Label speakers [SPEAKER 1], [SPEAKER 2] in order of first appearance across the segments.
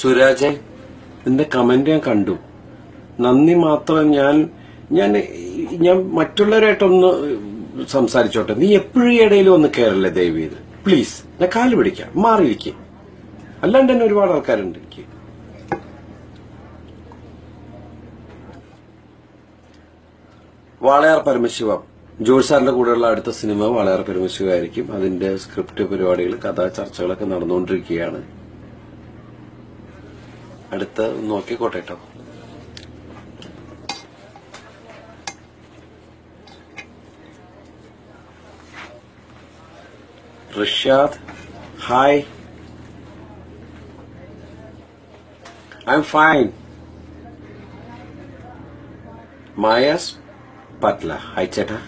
[SPEAKER 1] സുരാജെ നിന്റെ കമന്റ് ഞാൻ കണ്ടു. നന്ദി മാത്രം ഞാൻ ഞാൻ ഞാൻ മറ്റുള്ളവരായിട്ടൊന്ന് സംസാരിച്ചോട്ടെ. നീ എപ്പോഴും ഇടയിൽ ഒന്ന് കയറല്ലേ ദയവ് ചെയ്ത്? പ്ലീസ് ഞാൻ കാൽ പിടിക്കാം. മാറിയിരിക്കും. അല്ലാണ്ട് തന്നെ ഒരുപാട് ആൾക്കാരുണ്ട് എനിക്ക്. വാളയാർ പരമശിവം. ജോഷ് സാറിന്റെ കൂടെയുള്ള അടുത്ത സിനിമ വാളയാർ പരമശിവമായിരിക്കും അതിന്റെ സ്ക്രിപ്റ്റ് പരിപാടികൾ കഥാ ചർച്ചകളൊക്കെ നടന്നുകൊണ്ടിരിക്കുകയാണ്. അടുത്ത നോക്കിക്കോട്ടെ കേട്ടോ Rishad hi. I'm fine മായാസ് പത്ല. ഹായ് ചേട്ടാ.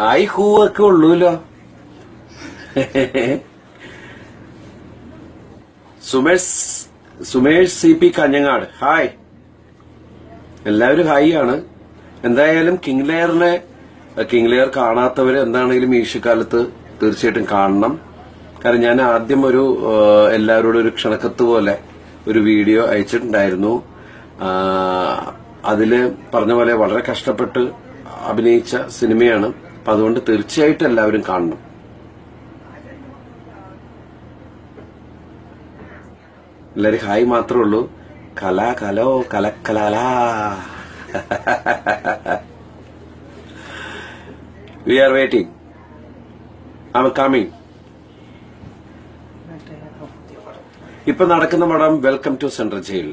[SPEAKER 1] ആയി ഹൂ ഒക്കെ ഉള്ളൂല്ലോ. Sumesh Sumesh C P Kanhangad. Hi എല്ലാവരും ഹായ് ആണ്. എന്തായാലും കിങ് ലെയറിനെ കിങ് ലെയർ കാണാത്തവർ എന്താണെങ്കിലും ഈശുകാലത്ത് തീർച്ചയായിട്ടും കാണണം. കാരണം ഞാൻ ആദ്യം ഒരു എല്ലാവരോടും ഒരു ക്ഷണക്കത്ത് പോലെ ഒരു വീഡിയോ അയച്ചിട്ടുണ്ടായിരുന്നു. അതിൽ പറഞ്ഞ പോലെ വളരെ കഷ്ടപ്പെട്ട് അഭിനയിച്ച സിനിമയാണ്. അപ്പൊ അതുകൊണ്ട് തീർച്ചയായിട്ടും എല്ലാവരും കാണണം. എല്ലാരും ഹായ് മാത്രമേ ഉള്ളൂ. കല കലോ കലക്കലാല. We are waiting I coming ഇപ്പൊ നടക്കുന്ന പടം വെൽക്കം ടു സെൻട്രൽ ജയിൽ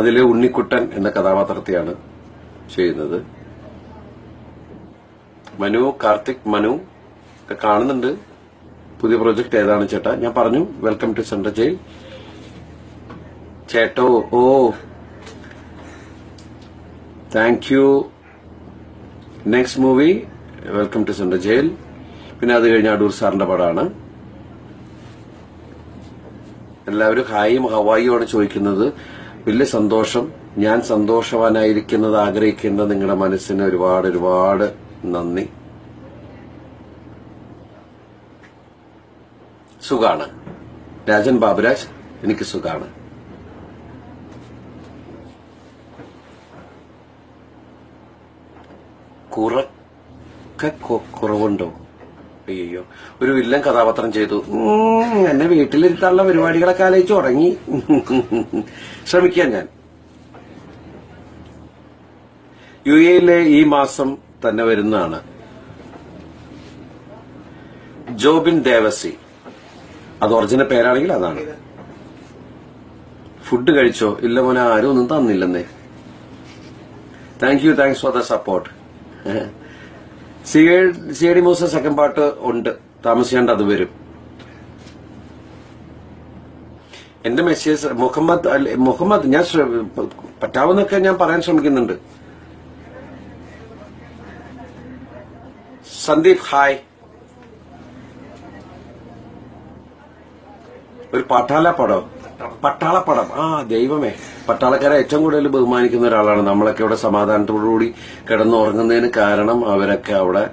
[SPEAKER 1] അതിൽ ഉണ്ണിക്കുട്ടൻ എന്ന കഥാപാത്രത്തെയാണ് ചെയ്യുന്നത്. മനു കാർത്തിക് മനു ഒക്കെ കാണുന്നുണ്ട്. പുതിയ പ്രോജക്ട് ഏതാണ് ചേട്ടാ? ഞാൻ പറഞ്ഞു വെൽക്കം ടു സെൻട്രൽ ജയിൽ ചേട്ടോ ഓ. Thank you next movie welcome to central jail പിന്നെ അത് കഴിഞ്ഞ അടൂർ സാറിന്റെ പടമാണ്. എല്ലാവരും ഹായും ഹവായും ആണ് ചോദിക്കുന്നത്. വലിയ സന്തോഷം. ഞാൻ സന്തോഷവാനായിരിക്കുന്നത് ആഗ്രഹിക്കുന്ന നിങ്ങളുടെ മനസ്സിന് ഒരുപാട് ഒരുപാട് നന്ദി. സുഖാണ്. രാജൻ ബാബുരാജ് എനിക്ക് സുഖാണ്. കുറവുണ്ടോ? അയ്യോ ഒരു വില്ലൻ കഥാപാത്രം ചെയ്തു. എന്നെ വീട്ടിലിരുത്താനുള്ള പരിപാടികളൊക്കെ ആലോചിച്ച് തുടങ്ങി ശ്രമിക്കാം ഞാൻ. യു എയിലെ ഈ മാസം തന്നെ വരുന്നതാണ്. ജോബിൻ ദേവസി. അത് ഒറിജിനൽ പേരാണെങ്കിൽ അതാണ്. ഫുഡ് കഴിച്ചോ? ഇല്ല മോനെ ആരും ഒന്നും തന്നില്ലെന്നേ. Thank you thanks for the support C D Moosa second part ഉണ്ട്. താമസിയാണ്ട് അത് വരും. എന്റെ മെസ്സേജ് മുഹമ്മദ് മുഹമ്മദ് ഞാൻ പറ്റാവുന്നൊക്കെ ഞാൻ പറയാൻ ശ്രമിക്കുന്നുണ്ട്. സന്ദീപ് ഹായ് ഒരു പട്ടാള പടം പട്ടാള പടം ആ ദൈവമേ. പട്ടാളക്കാരെ ഏറ്റവും കൂടുതൽ ബഹുമാനിക്കുന്ന ഒരാളാണ് നമ്മളൊക്കെ ഇവിടെ സമാധാനത്തോടുകൂടി കിടന്നുറങ്ങുന്നതിന് കാരണം അവരൊക്കെ അവിടെ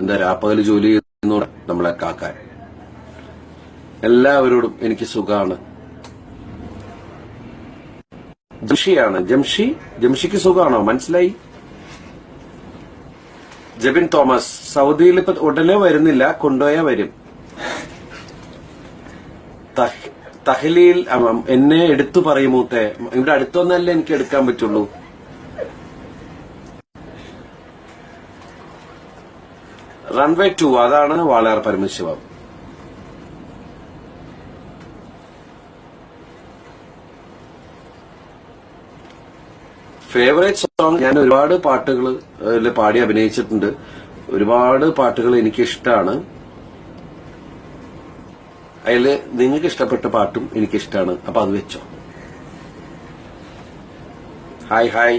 [SPEAKER 1] എന്താ രാപ്പകൽ ജോലി ചെയ്യുന്നു നമ്മളെ കാക്കാൻ എല്ലാവരോടും എനിക്ക് സുഖാണ്. ജംഷിയാണ്. ജംഷി? ജംഷിക്ക് സുഖമാണോ മനസ്സിലായി? ജബിൻ തോമസ് സൗദിയിൽ ഇപ്പൊ ഉടനെ വരുന്നില്ല കൊണ്ടുപോയാ വരും. തഹ്ലീൽ എന്നെ എടുത്തു പറയുമോത്തെ ഇവിടെ അടുത്തൊന്നല്ലേ എനിക്ക് എടുക്കാൻ പറ്റുള്ളൂ. റൺവേ ടു അതാണ് വാളയാർ പരമശിവം. ഫേവറേറ്റ് സോങ് ഞാൻ ഒരുപാട് പാട്ടുകൾ പാടി അഭിനയിച്ചിട്ടുണ്ട്. ഒരുപാട് പാട്ടുകൾ എനിക്ക് ഇഷ്ടമാണ് അതിൽ നിങ്ങൾക്ക് ഇഷ്ടപ്പെട്ട പാട്ടും എനിക്കിഷ്ടമാണ് അപ്പൊ അത് വെച്ചോ. Hi hi.